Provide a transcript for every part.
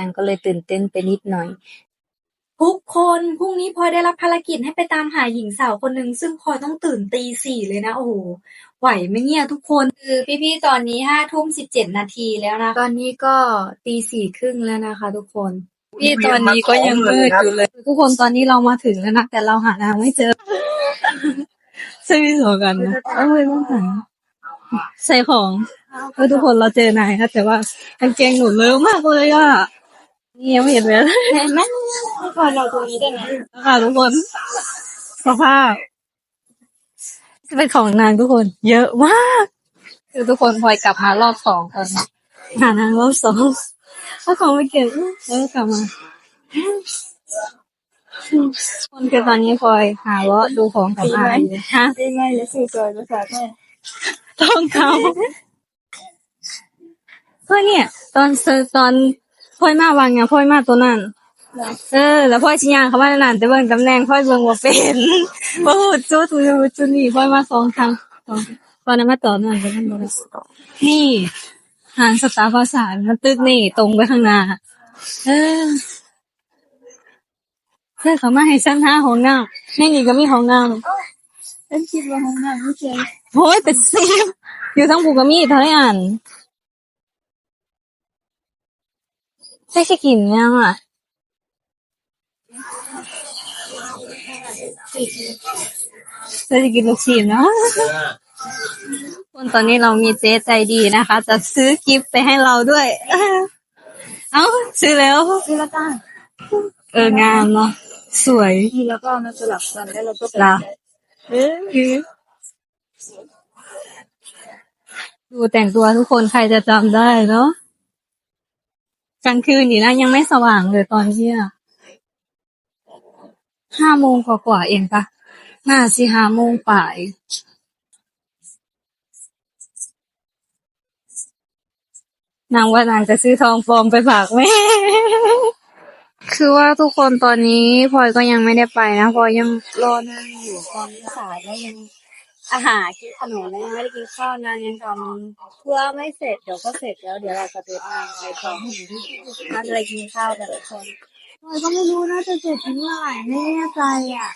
นางก็เลยตื่นเต้นไปนิดหน่อย ทุกคนพรุ่งนี้พลอยได้รับภารกิจให้ไปตามหาหญิงสาวคนหนึ่งซึ่งพลอยต้องตื่นตีสี่เลยนะโอ้โหไหวไหมเนี่ยทุกคนคือพี่ๆตอนนี้ห้าทุ่มสิบเจ็ดนาทีแล้วนะตอนนี้ก็ตีสี่ครึ่งแล้วนะคะ ทุกคนพี่ตอนนี้ก็ยังมืดอยู่เลย ทุกคนตอนนี้เรามาถึงแล้วนะแต่เราหานางไม่เจอใช่ไหมสอกันนะเอ้ยต้องหาใส่ของเออทุกคนเราเจอนายนะแต่ว่ากางเกงหนูเลอะมากเลยอะ นี่ยังไม่เห็นเลยเห็นไหมพลอยเราตรงนี้ได้ไหมค่ะทุกคนสภาพจะเป็นของนางทุกคน เยอะมาก คือทุกคนพลอยกลับมารอบสองตอนนี้หานางรอบสองถ้าของไม่เก็บแล้วก็กลับมาคนคือตอนนี้พลอยหาเลาะดูของกับอายอยู่ฮะได้ไหมเลยสื่อจอยภาษาแม่ต้องเขาเพื่อเนี่ย ตอนเซอร์ตอน พลอยมาวางไงพลอยมาตัวนั้นเออ แล้วพ่อยชิยางเขาว่านั่นแต่เบิ่งตำแหน่งพ่อยเบิ่งว่าเป็นบ่ฮู้จุดจุดจุดนี่พ่อยมาสองครั้งสองตอนนั้นมาต่อนั่นไปนั่นบ่ได้นี่หางสตาร์ภาษามันตึกนี่ตรงไปข้างหน้าเออเพื่อเขามาให้ฉันหาห้องน้ำในนี่ก็มีห้องน้ำฉันคิดว่าห้องน้ำไม่เจอโอ้ยแต่สิบอยู่ทั้งผูกก็มีเท่าไหร่อัน ใช่สิกินยังอะเราจะกินลูกชิ้นเนาะคนตอนนี้เรามีเจ๊ใจดีนะคะ จะซื้อกิฟต์ไปให้เราด้วย เอ้า ซื้อแล้วนี่แล้วกันเอองามเนาะสวยนี่แล้วก็มาสลับกันแล้วเราก็ไปละเอ๊ะดูแต่งตัวทุกคนใครจะจำได้เนาะ กลางคืนนี่นะยังไม่สว่างเลยตอนเที่ยห้าโมงกว่าๆเองปะน่าสิห้าโมงป่ายนางว่านางจะซื้อทองฟอมไปฝากแม่ คือว่าทุกคนตอนนี้พลอยก็ยังไม่ได้ไปนะพลอยยังรอนางอยู่ตอนนี้สายแล้วยัง อาหารกินขนมแล้วยังไม่ได้กินข้าวนางยังทำเพื่อไม่เสร็จเดี๋ยวก็เสร็จแล้ว เดี๋ยวเราจะไปทานไปทำนัดอะไรกินข้าวกันทุกคนพลอยก็ไม่รู้นะจะเสร็จเมื่อไหร่ไม่แน่ใจอะ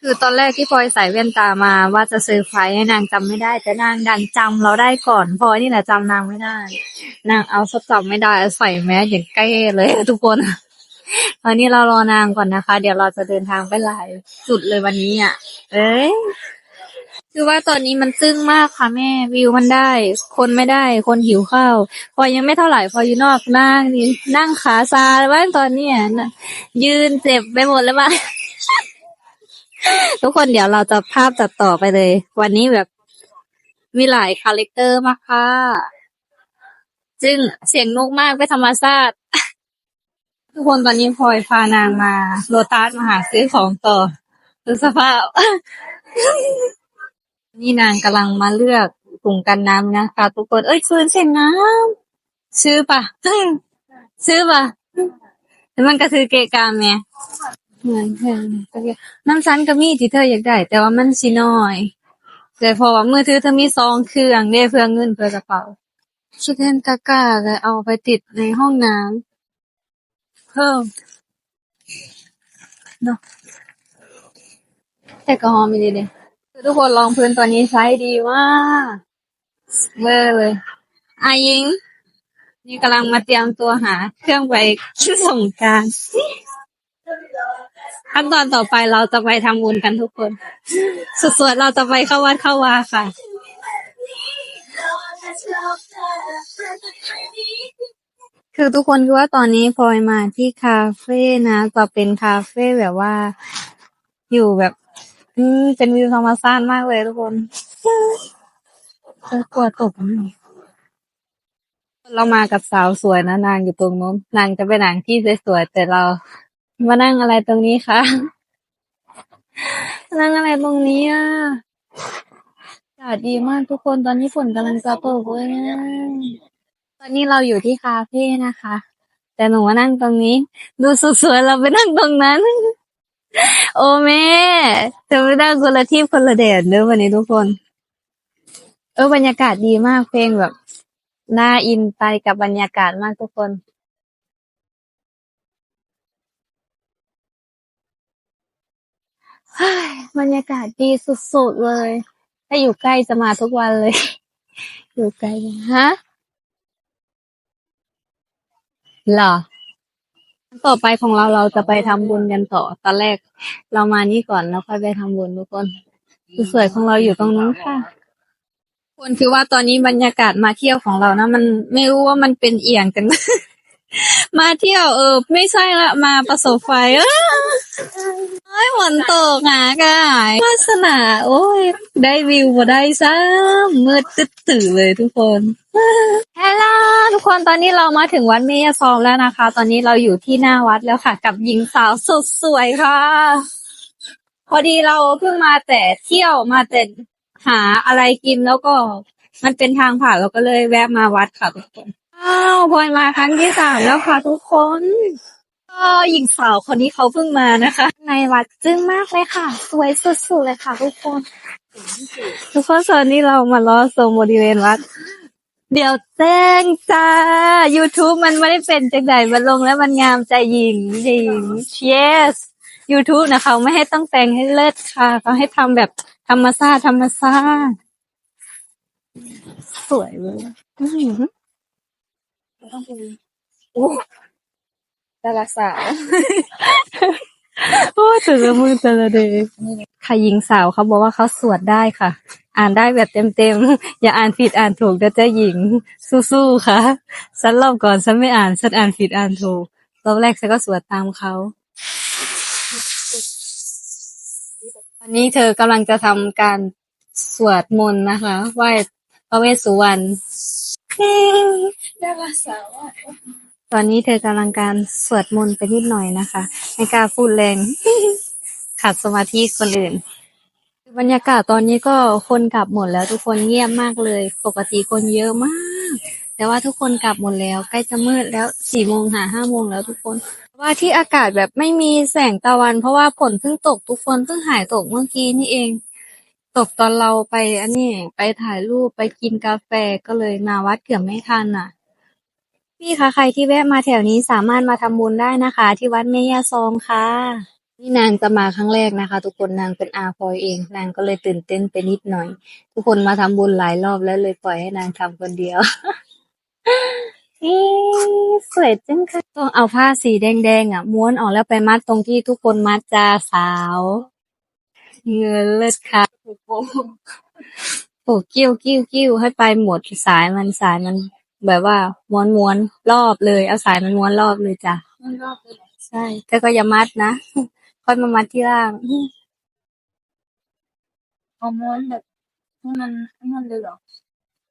คือตอนแรกที่พลอยใส่แว่นตามาว่าจะเซอร์ไพรส์ให้นางจำไม่ได้ แต่นางดันจำเราได้ก่อนพลอยนี่แหละจำนางไม่ได้ นางเอาซะจำไม่ได้ใส่แมสอย่างใกล้เลยทุกคน ตอนนี้เรารอนางก่อนนะคะ เดี๋ยวเราจะเดินทางไปหลายจุดเลยวันนี้อะ เอ้ย คือว่าตอนนี้มันจึ้งมากค่ะแม่วิวมันได้ คนไม่ได้ คนหิวข้าวพอยังไม่เท่าไหร่พออยู่นอกนั่งนี่นั่งขาซาแล้วบ้านตอนเนี้ยนะยืนเจ็บไปหมดแล้วบ้าง ทุกคนเดี๋ยวเราจะภาพตัดต่อไปเลย วันนี้แบบมีหลายคาแรคเตอร์มากค่ะจึงเสียงนกมากไปธรรมชาติทุกคนตอนนี้พลอยพานางมา โลตัสมาหาซื้อของต่อดูสภาพ นี่นางกำลังมาเลือกถุงกันน้ำนะคะทุกคน เอ้ยซื้อเสียงน้ำซื้อปะซื้อปะแล้วมันก็คือเกะกามไงเหมือนเพื่อนก็เรียกน้ำซันก็มีที่เธออยากได้ แต่ว่ามันสิน้อยแต่พอว่ามือถือเธอมีซองเครื่องเด้เพื่อเงินเพื่อกระเป๋าคิดเห็นกากาเลยเอาไปติดในห้องน้ำเพิ่มเนาะแต่ก็หอมไม่ดีเลย คือทุกคนลองพื้นตัวนี้ใช้ดีมากเวอร์เลยอายิง นี่กำลังมาเตรียมตัวหา เครื่องไปส่งการขั้นตอนต่อไปเราจะไปทำบุญกันทุกคน สุดๆเราจะไปเข้าวัดเข้าวาค่ะ คือทุกคนคือว่าตอนนี้พลอยมาที่คาเฟ่นะจะเป็นคาเฟ่แบบว่า อยู่แบบ อืมเป็นวิวธรรมชาติมากเลยทุกคนเออกลัวตกเรามากับสาวสวยนะนางอยู่ตรงนู้นนางจะไปนางที่สวยๆแต่เรา มานั่งอะไรตรงนี้คะนั่งอะไรตรงนี้อะอากาศดีมากทุกคนตอนนี้ฝนกำลังจะตกเลยนะตอนนี้เราอยู่ที่คาเฟ่นะคะ แต่หนูมานั่งตรงนี้ ดูสวยๆเราไปนั่งตรงนั้น โอ้แม่จะไม่ได้คนละทีมคนละเดนเด้อวันนี้ทุกคน เออบรรยากาศดีมากเพลงแบบน่าอินไปกับบรรยากาศมากทุกคนบรรยากาศดีสุดๆเลย ถ้าอยู่ใกล้จะมาทุกวันเลย อยู่ไกลฮะหรอ ต่อไปของเราเราจะไปทำบุญกันต่อ ตอนแรกเรามานี่ก่อนแล้วค่อยไปทำบุญทุกคนสวยๆของเราอยู่ตรงนู้นค่ะคนคือว่าตอนนี้บรรยากาศมาเที่ยวของเรานะมันไม่รู้ว่ามันเป็นเอียงกัน มาเที่ยวเออ ไม่ใช่ละมาประสบไฟ เอ้ยฝนตกหากายวาสนา โอ้ย ได้วิวบ่ได้ซ้ำมืดตึ๊ดตื่อเลยทุกคนฮัลโหลทุกคนตอนนี้เรามาถึงวัดเมยซองแล้วนะคะ ตอนนี้เราอยู่ที่หน้าวัดแล้วค่ะ กับหญิงสาวสุดสวยค่ะ พอดีเราเพิ่งมาแต่เที่ยวมาแต่หาอะไรกินแล้วก็ มันเป็นทางผ่านเราก็เลยแวะมาวัดค่ะทุกคนอ้าวพลอยมาครั้งที่สามแล้วค่ะทุกคน ก็หญิงสาวคนนี้เขาเพิ่งมานะคะ ในวัดจึ้งมากเลยค่ะ สวยสุดๆเลยค่ะทุกคน ทุกคนส่วนนี้เรามาล้อชมบริเวณวัด เดี๋ยวแจ้งจ้า YouTube มันไม่ได้เป็นจังใดมันลงแล้วมันงามใจหญิงหญิง yes YouTube นะเขาไม่ให้ต้องแต่งให้เลิศค่ะ เขาให้ทำแบบธรรมชาติธรรมชาติสวยเลยอื้อหือโอ้ ดาราสาวโอ้ยแต่ละมือแต่ละเดย์ค่ะหญิงสาวเขาบอกว่าเขาสวดได้ค่ะ อ่านได้แบบเต็มๆ อย่าอ่านผิดอ่านถูกเด้อเจ้าหญิง สู้ๆค่ะฉันรอบก่อนฉันไม่อ่านฉันอ่านผิดอ่านถูกรอบแรกฉันก็สวดตามเขาวันนี้เธอกำลังจะทำการสวดมนต์นะคะไหว้พระเวสสุวรรณดาราสาว ตอนนี้เธอกำลังการสวดมนต์ไปนิดหน่อยนะคะ ไม่กล้าพูดแรงขัดสมาธิคนอื่น บรรยากาศตอนนี้ก็คนกลับหมดแล้วทุกคนเงียบมากเลย ปกติคนเยอะมาก แต่ว่าทุกคนกลับหมดแล้ว ใกล้จะมืดแล้วสี่โมงหาห้าโมงแล้วทุกคน ว่าที่อากาศแบบไม่มีแสงตะวัน เพราะว่าฝนเพิ่งตกทุกคนเพิ่งหายตกเมื่อกี้นี่เอง ตกตอนเราไปอันนี้ไปถ่ายรูปไปกินกาแฟก็เลยมาวัดเกือบไม่ทันอะ พี่คะใครที่แวะมาแถวนี้สามารถมาทำบุญได้นะคะ ที่วัดเมยาซองค่ะ นี่นางจะมาครั้งแรกนะคะ ทุกคนนางเป็นอาพลอยเอง นางก็เลยตื่นเต้นไปนิดหน่อย ทุกคนมาทำบุญหลายรอบแล้วเลยปล่อยให้นางทำคนเดียวนี่สวยจังค่ะต้องเอาผ้าสีแดงๆอะ ม้วนออกแล้วไปมัดตรงที่ทุกคนมัดจ้าสาวเงินเลิศค่ะโอ้โหโอ้กิ้วกิ้วกิ้วให้ไปหมดสายมันสายมัน แบบว่าม้วนม้วนรอบเลย เอาสายมันม้วนรอบเลยจ้ะมันรอบเลยใช่แต่ก็อย่ามัดนะค่อยมามัดที่ล่างฮอร์โมนแบบให้มันให้มันเลยเหรอ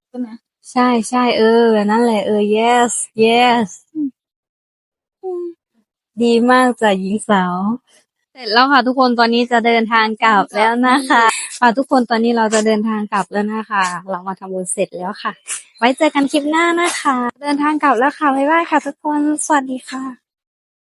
ใช่ไหมใช่ใช่เออนั่นแหละเออ yes yes ดีมากจ้ะหญิงสาว เสร็จแล้วค่ะทุกคนตอนนี้จะเดินทางกลับแล้วนะคะค่ะทุกคนตอนนี้เราจะเดินทางกลับแล้วนะคะ เรามาทำบุญเสร็จแล้วค่ะ ไว้เจอกันคลิปหน้านะคะ เดินทางกลับแล้วค่ะ บ๊ายบายค่ะทุกคน สวัสดีค่ะ